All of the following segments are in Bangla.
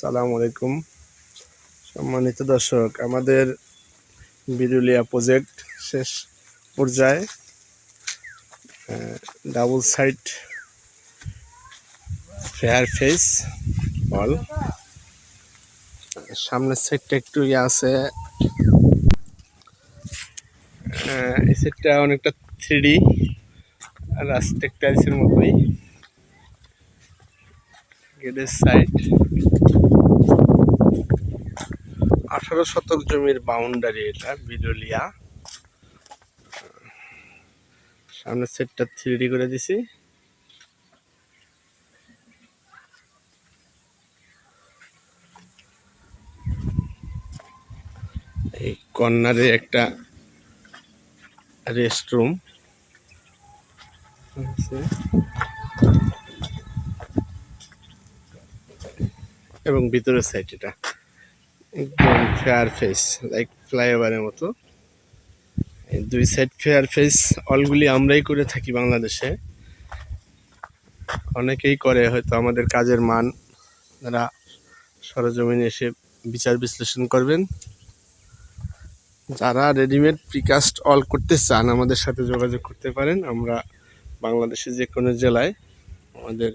সালাম আলাইকুম। সম্মানিত দর্শক, আমাদের বিরুলিয়া প্রজেক্ট শেষ পর্যায়ে ডাবল সাইড ফেয়ার ফেস বল সামনের সাইডটা একটু ইয়ে আছে। এই সাইডটা অনেকটা থ্রি রাস্টেক টাইলসের মতোই। গেটের সাইড আঠারো শতক জমির বাউন্ডারি এটা, বিরুলিয়া। সামনের সেটটা থ্রি করে দিছি। এই কর্নারে একটা রেস্ট রুম এবং ভিতরের সাইড এটা। একদম ফেয়ার ফেস লাইক ফ্লাইওভারের মতো। দুই সাইড ফেয়ার ফেস অলগুলি আমরাই করে থাকি বাংলাদেশে। অনেকেই করে হয়তো আমাদের কাজের মান। তারা সরজমিনে এসে বিচার বিশ্লেষণ করবেন। যারা রেডিমেড প্রিকাস্ট অল করতে চান, আমাদের সাথে যোগাযোগ করতে পারেন। আমরা বাংলাদেশে যে কোনো জেলায় আমাদের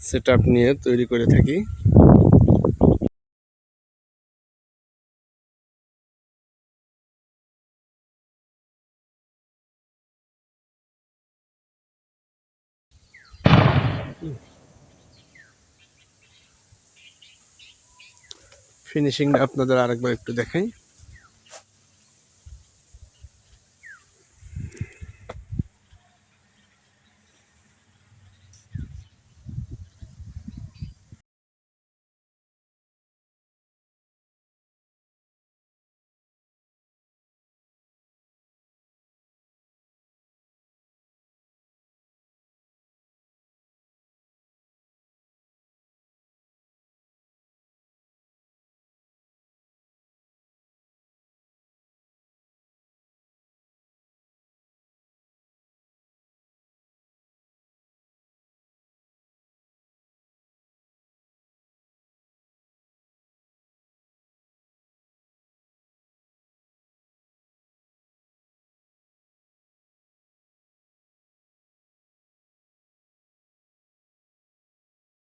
সেট নিয়ে তৈরি করে থাকি। ফিনিশিংটা আপনাদের আরেকবার একটু দেখাই।